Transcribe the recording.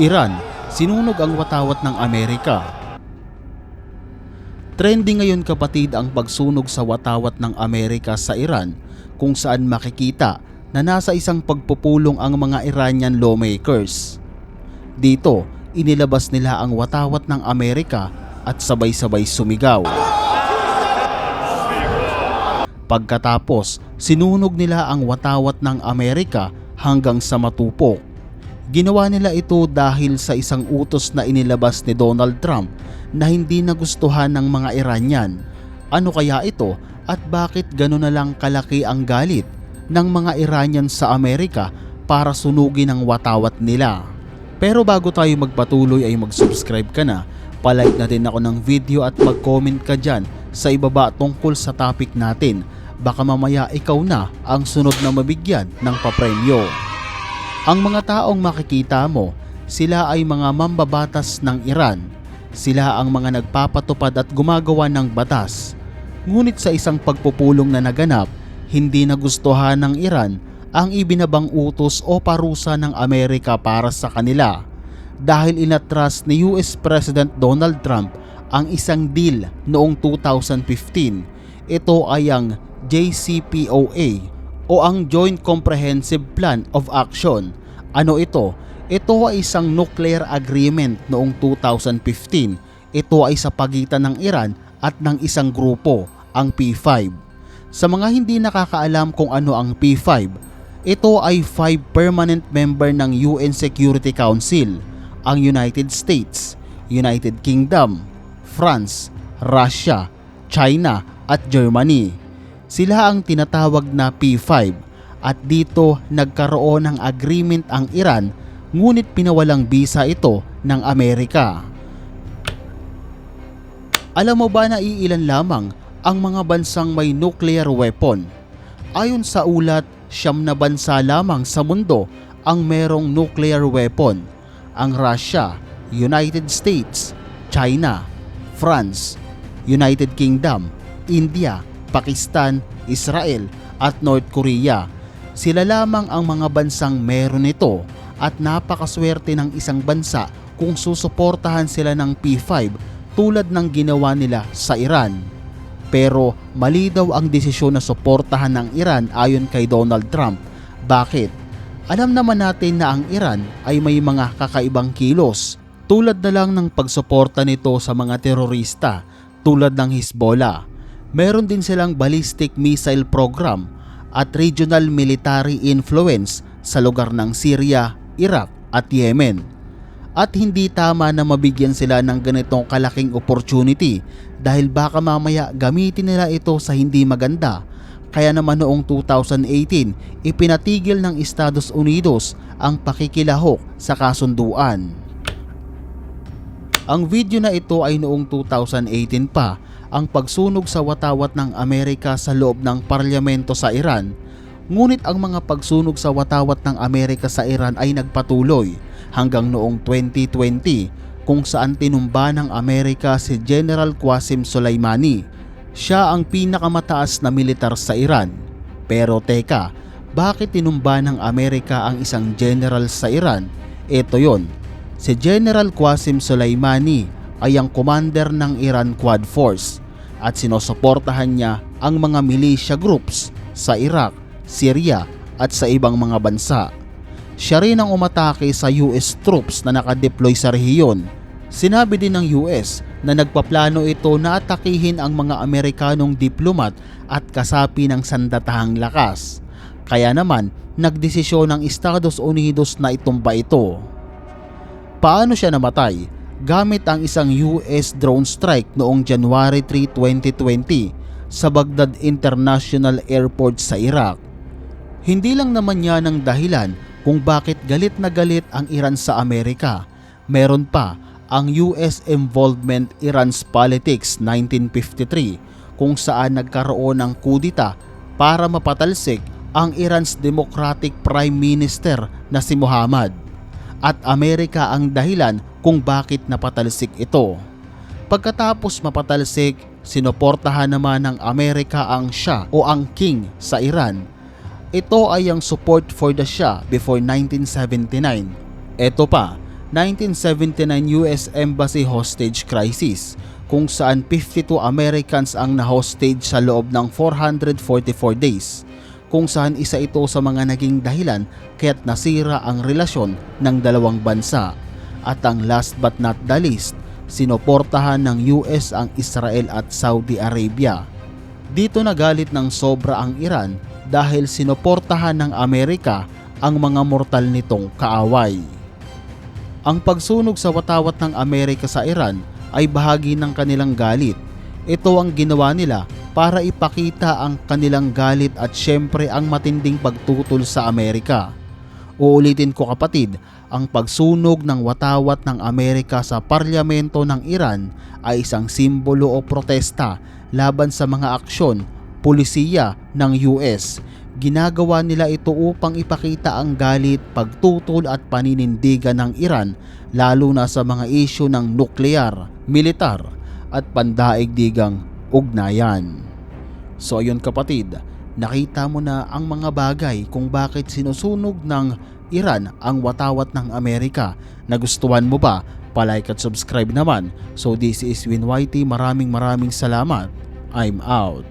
Iran, sinunog ang watawat ng Amerika. Trending ngayon kapatid ang pagsunog sa watawat ng Amerika sa Iran kung saan makikita na nasa isang pagpupulong ang mga Iranian lawmakers. Dito, inilabas nila ang watawat ng Amerika at sabay-sabay sumigaw. Pagkatapos, sinunog nila ang watawat ng Amerika hanggang sa matupok. Ginawa nila ito dahil sa isang utos na inilabas ni Donald Trump na hindi nagustuhan ng mga Iranian. Ano kaya ito at bakit gano'n na lang kalaki ang galit ng mga Iranian sa Amerika para sunugin ang watawat nila? Pero bago tayo magpatuloy ay mag-subscribe ka na, palike na din ako ng video at mag-comment ka dyan sa ibaba tungkol sa topic natin. Baka mamaya ikaw na ang sunod na mabigyan ng papremyo. Ang mga taong makikita mo, sila ay mga mambabatas ng Iran. Sila ang mga nagpapatupad at gumagawa ng batas. Ngunit sa isang pagpupulong na naganap, hindi nagustuhan ng Iran ang ibinabang utos o parusa ng Amerika para sa kanila dahil inatras ni US President Donald Trump ang isang deal noong 2015. Ito ay ang JCPOA o ang Joint Comprehensive Plan of Action. Ano ito? Ito ay isang nuclear agreement noong 2015. Ito ay sa pagitan ng Iran at ng isang grupo, ang P5. Sa mga hindi nakakaalam kung ano ang P5, ito ay five permanent member ng UN Security Council, ang United States, United Kingdom, France, Russia, China at Germany. Sila ang tinatawag na P5 at dito nagkaroon ng agreement ang Iran ngunit pinawalang bisa ito ng Amerika. Alam mo ba na iilan lamang ang mga bansang may nuclear weapon? Ayon sa ulat, siyam na bansa lamang sa mundo ang merong nuclear weapon. Ang Russia, United States, China, France, United Kingdom, India, Pakistan, Israel at North Korea. Sila lamang ang mga bansang meron nito at napakaswerte ng isang bansa kung susuportahan sila ng P5 tulad ng ginawa nila sa Iran. Pero mali daw ang desisyon na suportahan ng Iran ayon kay Donald Trump. Bakit? Alam naman natin na ang Iran ay may mga kakaibang kilos tulad na lang ng pagsuporta nito sa mga terorista tulad ng Hezbollah. Meron din silang ballistic missile program at regional military influence sa lugar ng Syria, Iraq at Yemen. At hindi tama na mabigyan sila ng ganitong kalaking opportunity dahil baka mamaya gamitin nila ito sa hindi maganda. Kaya naman noong 2018, ipinatigil ng Estados Unidos ang pakikilahok sa kasunduan. Ang video na ito ay noong 2018 pa ang pagsunog sa watawat ng Amerika sa loob ng parlamento sa Iran. Ngunit ang mga pagsunog sa watawat ng Amerika sa Iran ay nagpatuloy hanggang noong 2020 kung saan tinumba ng Amerika si General Qasim Soleimani. Siya ang pinakamataas na militar sa Iran. Pero teka, bakit tinumba ng Amerika ang isang general sa Iran? Ito yon. Si General Qasim Soleimani ay ang commander ng Iran Quad Force at sinusuportahan niya ang mga militia groups sa Iraq, Syria at sa ibang mga bansa. Siya rin ang umatake sa US troops na nakadeploy sa rehiyon. Sinabi din ng US na nagpaplano ito na atakihin ang mga Amerikanong diplomat at kasapi ng sandatahang lakas. Kaya naman, nagdesisyon ng Estados Unidos na itumba ito. Paano siya namatay? Gamit ang isang US drone strike noong January 3, 2020 sa Baghdad International Airport sa Iraq. Hindi lang naman yan ang dahilan kung bakit galit na galit ang Iran sa Amerika. Meron pa ang US Involvement Iran's Politics 1953 kung saan nagkaroon ng kudita para mapatalsik ang Iran's Democratic Prime Minister na si Muhammad. At Amerika ang dahilan kung bakit napatalsik ito. Pagkatapos mapatalsik, sinuportahan naman ng Amerika ang Shah o ang King sa Iran. Ito ay ang support for the Shah before 1979. Ito pa, 1979 US Embassy hostage crisis kung saan 52 Americans ang na-hostage sa loob ng 444 days kung saan isa ito sa mga naging dahilan kaya't nasira ang relasyon ng dalawang bansa. At ang last but not the least, sinoportahan ng US ang Israel at Saudi Arabia. Dito nagalit ng sobra ang Iran dahil sinoportahan ng Amerika ang mga mortal nitong kaaway. Ang pagsunog sa watawat ng Amerika sa Iran ay bahagi ng kanilang galit. Ito ang ginawa nila para ipakita ang kanilang galit at syempre ang matinding pagtutol sa Amerika. Uulitin ko kapatid, ang pagsunog ng watawat ng Amerika sa parlamento ng Iran ay isang simbolo o protesta laban sa mga aksyon, pulisiya ng US. Ginagawa nila ito upang ipakita ang galit, pagtutol at paninindigan ng Iran lalo na sa mga isyu ng nuklear, militar at pandaigdigang ugnayan. So ayun kapatid, nakita mo na ang mga bagay kung bakit sinusunog ng Iran ang watawat ng Amerika. Nagustuhan mo ba? Palike at subscribe naman. So this is Win Whitey. Maraming maraming salamat. I'm out.